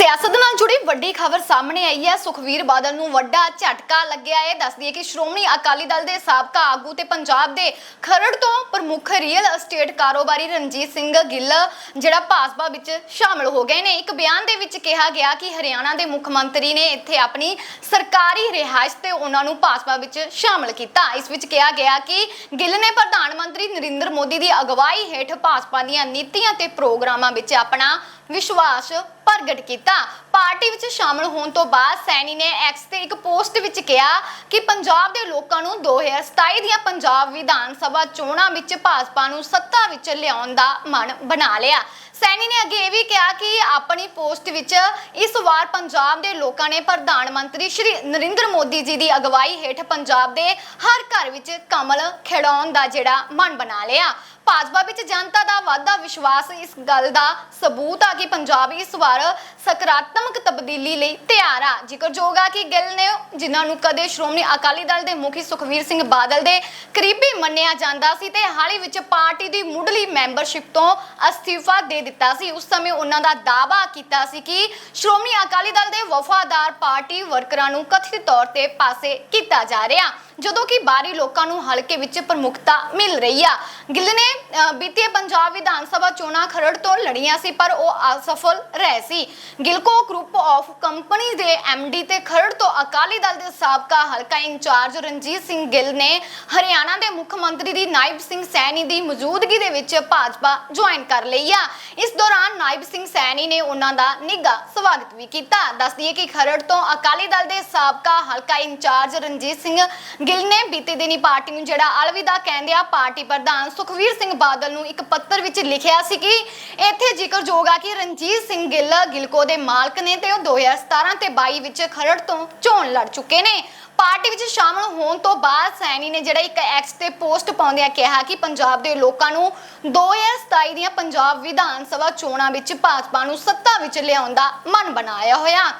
ਸਿਆਸਤ ਨਾਲ ਜੁੜੀ ਵੱਡੀ ਖਬਰ ਸਾਹਮਣੇ ਆਈ ਹੈ। ਸੁਖਵੀਰ ਬਾਦਲ ਨੂੰ ਵੱਡਾ ਝਟਕਾ ਲੱਗਿਆ ਹੈ। ਦੱਸਦੀ ਹੈ ਕਿ ਸ਼੍ਰੋਮਣੀ ਅਕਾਲੀ ਦਲ ਦੇ ਸਾਬਕਾ ਆਗੂ ਤੇ ਪੰਜਾਬ ਦੇ ਖਰੜ ਤੋਂ ਪ੍ਰਮੁੱਖ ਰੀਅਲ ਅਸਟੇਟ ਕਾਰੋਬਾਰੀ ਰਣਜੀਤ ਸਿੰਘ ਗਿੱਲ, ਜਿਹੜਾ ਭਾਜਪਾ ਵਿੱਚ ਸ਼ਾਮਲ ਹੋ ਗਏ ਨੇ। ਇੱਕ ਬਿਆਨ ਦੇ ਵਿੱਚ ਕਿਹਾ ਗਿਆ ਕਿ ਹਰਿਆਣਾ ਦੇ ਮੁੱਖ ਮੰਤਰੀ ਨੇ ਇੱਥੇ ਆਪਣੀ ਸਰਕਾਰੀ ਰਿਹਾਇਸ਼ ਤੇ ਉਹਨਾਂ ਨੂੰ ਭਾਜਪਾ ਵਿੱਚ ਸ਼ਾਮਲ ਕੀਤਾ। ਇਸ ਵਿੱਚ ਕਿਹਾ ਗਿਆ ਕਿ ਗਿੱਲ ਨੇ ਪ੍ਰਧਾਨ ਮੰਤਰੀ ਨਰਿੰਦਰ ਮੋਦੀ ਦੀ ਅਗਵਾਈ ਹੇਠ ਭਾਜਪਾ ਦੀਆਂ ਨੀਤੀਆਂ ਤੇ ਪ੍ਰੋਗਰਾਮਾਂ ਵਿੱਚ ਆਪਣਾ ਵਿਸ਼ਵਾਸ ਪ੍ਰਗਟ ਕੀਤਾ। ਪਾਰਟੀ ਵਿੱਚ ਸ਼ਾਮਲ ਹੋਣ ਤੋਂ ਬਾਅਦ ਸੈਣੀ ਨੇ ਐਕਸ ਤੇ ਇੱਕ ਪੋਸਟ ਵਿੱਚ ਕਿਹਾ ਕਿ ਪੰਜਾਬ ਦੇ ਲੋਕਾਂ ਨੂੰ 2027 ਦੀਆਂ ਪੰਜਾਬ ਵਿਧਾਨ ਸਭਾ ਚੋਣਾਂ ਵਿੱਚ ਭਾਜਪਾ ਨੂੰ ਸੱਤਾ ਵਿੱਚ ਲਿਆਉਣ ਦਾ ਮਨ ਬਣਾ ਲਿਆ। ਸੈਣੀ ਨੇ ਅੱਗੇ ਇਹ ਵੀ ਕਿਹਾ ਕਿ ਆਪਣੀ ਪੋਸਟ ਵਿੱਚ ਇਸ ਵਾਰ ਪੰਜਾਬ ਦੇ ਲੋਕਾਂ ਨੇ ਪ੍ਰਧਾਨ ਮੰਤਰੀ ਸ਼੍ਰੀ ਨਰਿੰਦਰ ਮੋਦੀ ਜੀ ਦੀ ਅਗਵਾਈ ਹੇਠ ਪੰਜਾਬ ਦੇ ਹਰ ਘਰ ਵਿੱਚ ਕਮਲ ਖਿੜਾਉਣ ਦਾ ਜਿਹੜਾ ਮਨ ਬਣਾ ਲਿਆ। ਭਾਜਪਾ ਵਿੱਚ ਜਨਤਾ ਦਾ ਵਾਧਾ ਵਿਸ਼ਵਾਸ ਇਸ ਗੱਲ ਦਾ ਸਬੂਤ ਆ ਕਿ ਪੰਜਾਬ ਇਸ ਵਾਰ ਸਕਾਰਾਤਮਕ ਤਬਦੀਲੀ ਲਈ ਤਿਆਰ ਆ। ਜ਼ਿਕਰਯੋਗ ਆ ਕਿ ਗਿੱਲ ਨੇ, ਜਿਨ੍ਹਾਂ ਨੂੰ ਕਦੇ ਸ਼੍ਰੋਮਣੀ ਅਕਾਲੀ ਦਲ ਦੇ ਮੁਖੀ ਸੁਖਵੀਰ ਸਿੰਘ ਬਾਦਲ ਦੇ ਕਰੀਬੀ ਮੰਨਿਆ ਜਾਂਦਾ ਸੀ ਤੇ ਹਾਲ ਹੀ ਵਿੱਚ ਪਾਰਟੀ ਦੀ ਮੁੱਢਲੀ ਮੈਂਬਰਸ਼ਿਪ ਤੋਂ ਅਸਤੀਫਾ ਦੇ ਦਿੱਤਾ ਸੀ। ਉਸ ਸਮੇਂ ਉਹਨਾਂ ਦਾ ਦਾਅਵਾ ਕੀਤਾ ਸੀ ਕਿ ਸ਼੍ਰੋਮਣੀ ਅਕਾਲੀ ਦਲ ਦੇ ਵਫਾਦਾਰ ਪਾਰਟੀ ਵਰਕਰਾਂ ਨੂੰ ਕਥਿਤ ਤੌਰ ਤੇ ਪਾਸੇ ਕੀਤਾ ਜਾ ਰਿਹਾ, ਜਦੋਂ ਕਿ ਬਾਹਰੀ ਲੋਕਾਂ ਨੂੰ ਹਲਕੇ ਵਿੱਚ ਪ੍ਰਮੁਖਤਾ ਮਿਲ ਰਹੀ ਆ। ਗਿੱਲ ਨੇ ਬੀਤੇ ਪੰਜਾਬ ਵਿਧਾਨ ਸਭਾ ਚੋਣਾਂ ਖਰੜ ਤੋਂ ਲੜੀਆਂ ਸੀ, ਪਰ ਉਹ ਅਸਫਲ ਰਹੇ ਸੀ। ਗਿਲਕੋ ਗਰੁੱਪ ਆਫ ਕੰਪਨੀ ਦੇ ਡੀ ਤੇ ਖਰੜ ਤੋਂ ਅਕਾਲੀ ਦਲ ਦੇ ਸਾਬਕਾ ਹਲਕਾ ਇੰਚਾਰਜ ਰਣਜੀਤ ਸਿੰਘ ਗਿੱਲ ਨੇ ਹਰਿਆਣਾ ਦੇ ਮੁੱਖ ਮੰਤਰੀ ਦੀ ਨਾਇਬ ਸਿੰਘ ਸੈਣੀ ਦੀ ਮੌਜੂਦਗੀ ਦੇ ਵਿੱਚ ਭਾਜਪਾ ਜੁਆਇਨ ਕਰ ਲਈ ਆ। ਇਸ ਦੌਰਾਨ ਨਾਇਬ ਸਿੰਘ ਸੈਣੀ ਨੇ ਉਹਨਾਂ ਦਾ ਨਿੱਘਾ ਸਵਾਗਤ ਵੀ ਕੀਤਾ। ਦੱਸਦੀ ਹੈ ਕਿ ਖਰੜ ਤੋਂ ਅਕਾਲੀ ਦਲ ਦੇ ਸਾਬਕਾ ਹਲਕਾ ਇੰਚਾਰਜ ਰਣਜੀਤ ਸਿੰਘ ਗਿੱਲ ਨੇ ਬੀਤੇ ਦਿਨੀ ਪਾਰਟੀ ਨੂੰ ਜਿਹੜਾ ਅਲਵਿਦਾ ਕਹਿੰਦੇ ਆ, ਪਾਰਟੀ ਪ੍ਰਧਾਨ ਸੁਖਵੀਰ ਸਿੰਘ ਬਾਦਲ ਨੂੰ ਇੱਕ ਪੱਤਰ ਵਿੱਚ ਲਿਖਿਆ ਸੀ ਕਿ ਇੱਥੇ ਜ਼ਿਕਰਯੋਗ ਆ ਕਿ ਰਣਜੀਤ ਸਿੰਘ ਗਿੱਲ ਗਿਲਕੋ ਦੇ ਮਾਲਕ ਨੇ ਤੇ ਉਹ 2017 ਤੇ 22 ਵਿੱਚ ਖਰੜ ਤੋਂ ਚੋਣ ਲੜ ਚੁੱਕੇ ਨੇ। ਪਾਰਟੀ ਵਿੱਚ ਸ਼ਾਮਲ ਹੋਣ ਤੋਂ ਬਾਅਦ ਸੈਣੀ ਨੇ ਜਿਹੜਾ ਇੱਕ ਐਕਸ ਤੇ ਪੋਸਟ ਪਾਉਂਦਿਆਂ ਕਿਹਾ ਕਿ ਪੰਜਾਬ ਦੇ ਲੋਕਾਂ ਨੂੰ 2027 ਦੀਆਂ ਪੰਜਾਬ ਵਿਧਾਨ ਸਭਾ ਚੋਣਾਂ ਵਿੱਚ ਭਾਜਪਾ ਨੂੰ ਸੱਤਾ ਵਿੱਚ ਲਿਆਉਣ ਦਾ ਮਨ ਬਣਾਇਆ ਹੋਇਆ।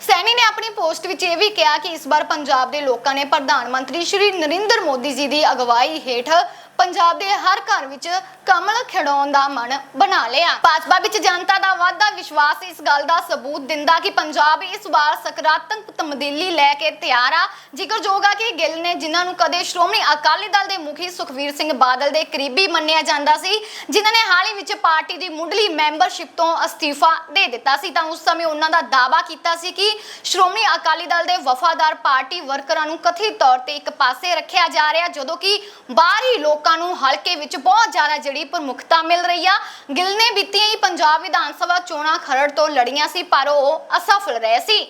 ਸੈਣੀ ਨੇ ਆਪਣੀ ਪੋਸਟ ਵਿੱਚ ਇਹ ਵੀ ਕਿਹਾ ਕਿ ਇਸ ਵਾਰ ਪੰਜਾਬ ਦੇ ਲੋਕਾਂ ਨੇ ਪ੍ਰਧਾਨ ਮੰਤਰੀ ਸ਼੍ਰੀ ਨਰਿੰਦਰ ਮੋਦੀ ਜੀ ਦੀ ਅਗਵਾਈ ਹੇਠ ਪੰਜਾਬ ਦੇ ਹਰ ਘਰ ਵਿੱਚ ਕਮਲ ਖਿੜਾਉਣ ਦਾ ਮਨ ਬਣਾ ਲਿਆ। ਭਾਜਪਾ ਵਿੱਚ ਜਨਤਾ ਦਾ ਵਾਧਾ ਵਿਸ਼ਵਾਸ ਇਸ ਗੱਲ ਦਾ ਸਬੂਤ ਦਿੰਦਾ ਕਿ ਪੰਜਾਬ ਇਸ ਵਾਰ ਸਕਾਰਾਤਮਕ ਤਬਦੀਲੀ ਲੈ ਕੇ ਤਿਆਰ ਆ। ਜ਼ਿਕਰਯੋਗ ਆ ਕਿ ਗਿੱਲ ਨੇ ਜਿਨ੍ਹਾਂ ਨੂੰ ਕਦੇ ਸ਼੍ਰੋਮਣੀ ਅਕਾਲੀ ਦਲ ਦੇ ਮੁਖੀ ਸੁਖਵੀਰ ਸਿੰਘ ਬਾਦਲ ਦੇ ਕਰੀਬੀ ਮੰਨਿਆ ਜਾਂਦਾ ਸੀ, ਜਿਨ੍ਹਾਂ ਨੇ ਹਾਲ ਹੀ ਵਿੱਚ ਪਾਰਟੀ ਦੀ ਮੁੱਢਲੀ ਮੈਂਬਰਸ਼ਿਪ ਤੋਂ ਅਸਤੀਫਾ ਦੇ ਦਿੱਤਾ ਸੀ, ਤਾਂ ਉਸ ਸਮੇਂ ਉਹਨਾਂ ਦਾ ਦਾਅਵਾ ਕੀਤਾ ਸੀ ਕਿ ਸ਼੍ਰੋਮਣੀ ਅਕਾਲੀ ਦਲ ਦੇ ਵਫਾਦਾਰ ਪਾਰਟੀ ਵਰਕਰਾਂ ਨੂੰ ਕਥਿਤ ਤੌਰ ਤੇ ਇੱਕ ਪਾਸੇ ਰੱਖਿਆ ਜਾ ਰਿਹਾ, ਜਦੋਂ ਕਿ ਬਾਹਰੀ ਲੋਕ ਲੋਕਾਂ ਨੂੰ ਹਲਕੇ ਵਿੱਚ ਬਹੁਤ ਜ਼ਿਆਦਾ ਜਿਹੜੀ ਪ੍ਰਮੁਖਤਾ ਮਿਲ ਰਹੀ ਆ। ਗਿੱਲ ਨੇ ਬੀਤੀਆਂ ਹੀ ਪੰਜਾਬ ਵਿਧਾਨ ਸਭਾ ਚੋਣਾਂ ਖਰੜ ਤੋਂ ਲੜੀਆਂ ਸੀ, ਪਰ ਉਹ ਅਸਫਲ ਰਹੇ ਸੀ।